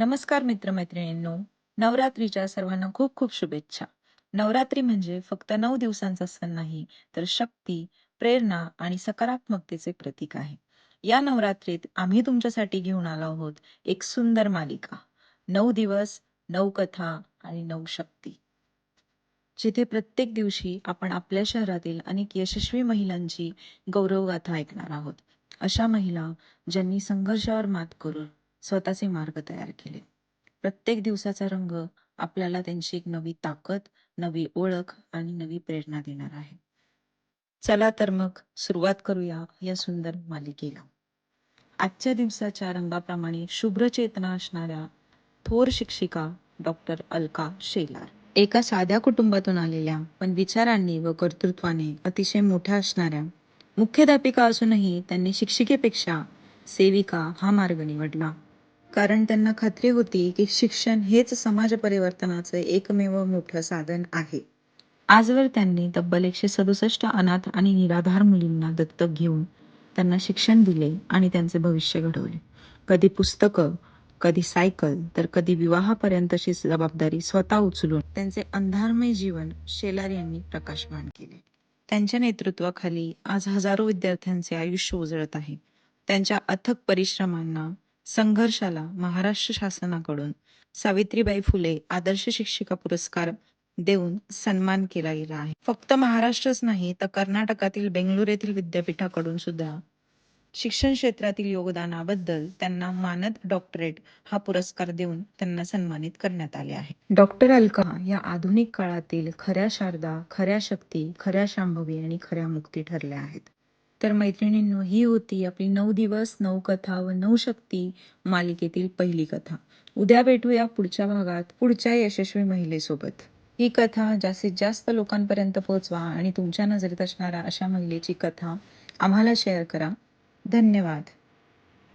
नमस्कार मित्रमैत्रिणींनो. नवरात्रीच्या सर्वांना खूप खूप शुभेच्छा. नवरात्री म्हणजे फक्त नऊ दिवसांचा सण नाही तर शक्ती प्रेरणा आणि सकारात्मकतेचे प्रतीक आहे. या नवरात्रीत आम्ही तुमच्यासाठी घेऊन आलो आहोत एक सुंदर मालिका. नऊ दिवस नऊ कथा आणि नऊ शक्ती. जिथे प्रत्येक दिवशी आपण आपल्या शहरातील अनेक यशस्वी महिलांची गौरवगाथा ऐकणार आहोत. अशा महिला ज्यांनी संघर्षावर मात करून स्वतःचे मार्ग तयार केले. प्रत्येक दिवसाचा रंग आपल्याला त्यांची एक नवी ताकद नवी ओळख आणि नवी प्रेरणा देणार आहे. चला तर मग सुरुवात करूया या सुंदर मालिकेला. आजच्या दिवसाच्या रंगाप्रमाणे शुभ्र चेतना असणाऱ्या थोर शिक्षिका डॉक्टर अलका शेलार. एका साध्या कुटुंबातून आलेल्या पण विचारांनी व कर्तृत्वाने अतिशय मोठ्या असणाऱ्या मुख्याध्यापिका असूनही त्यांनी शिक्षिकेपेक्षा सेविका हा मार्ग निवडला. कारण त्यांना खात्री होती की शिक्षण हेच समाज परिवर्तनाचं एकमेव मोठं साधन आहे. आजवर त्यांनी तब्बल एकशे सदुसष्ट अनाथ आणि निराधार मुलींना दत्तक घेऊन त्यांना शिक्षण दिले आणि त्यांचे भविष्य घडवले. कधी पुस्तकं कधी सायकल तर कधी विवाहापर्यंतची जबाबदारी स्वतः उचलून त्यांचे अंधारमय जीवन शेलार यांनी प्रकाशमान केले. त्यांच्या नेतृत्वाखाली आज हजारो विद्यार्थ्यांचे आयुष्य उजळत आहे. त्यांच्या अथक परिश्रमांना संघर्षाला महाराष्ट्र शासनाकडून सावित्रीबाई फुले आदर्श शिक्षिका पुरस्कार देऊन सन्मान केला गेला आहे. फक्त महाराष्ट्रच नाही तर कर्नाटकातील बेंगलोर येथील विद्यापीठाकडून सुद्धा शिक्षण क्षेत्रातील योगदानाबद्दल त्यांना मानद डॉक्टरेट हा पुरस्कार देऊन त्यांना सन्मानित करण्यात आले आहे. डॉक्टर अलका या आधुनिक काळातील खऱ्या शारदा खऱ्या शक्ती खऱ्या शांभवी आणि खऱ्या मुक्ती ठरल्या आहेत. तर मैत्रिणींनो ही होती आपली नऊ दिवस नऊ कथा व नऊ शक्ती मालिकेतील पहिली कथा. उद्या भेटूया पुढच्या भागात पुढच्या यशस्वी महिलेसोबत. ही कथा जास्तीत जास्त लोकांपर्यंत पोहोचवा आणि तुमच्या नजरेत असणाऱ्या अशा महिलेची कथा आम्हाला शेअर करा. धन्यवाद.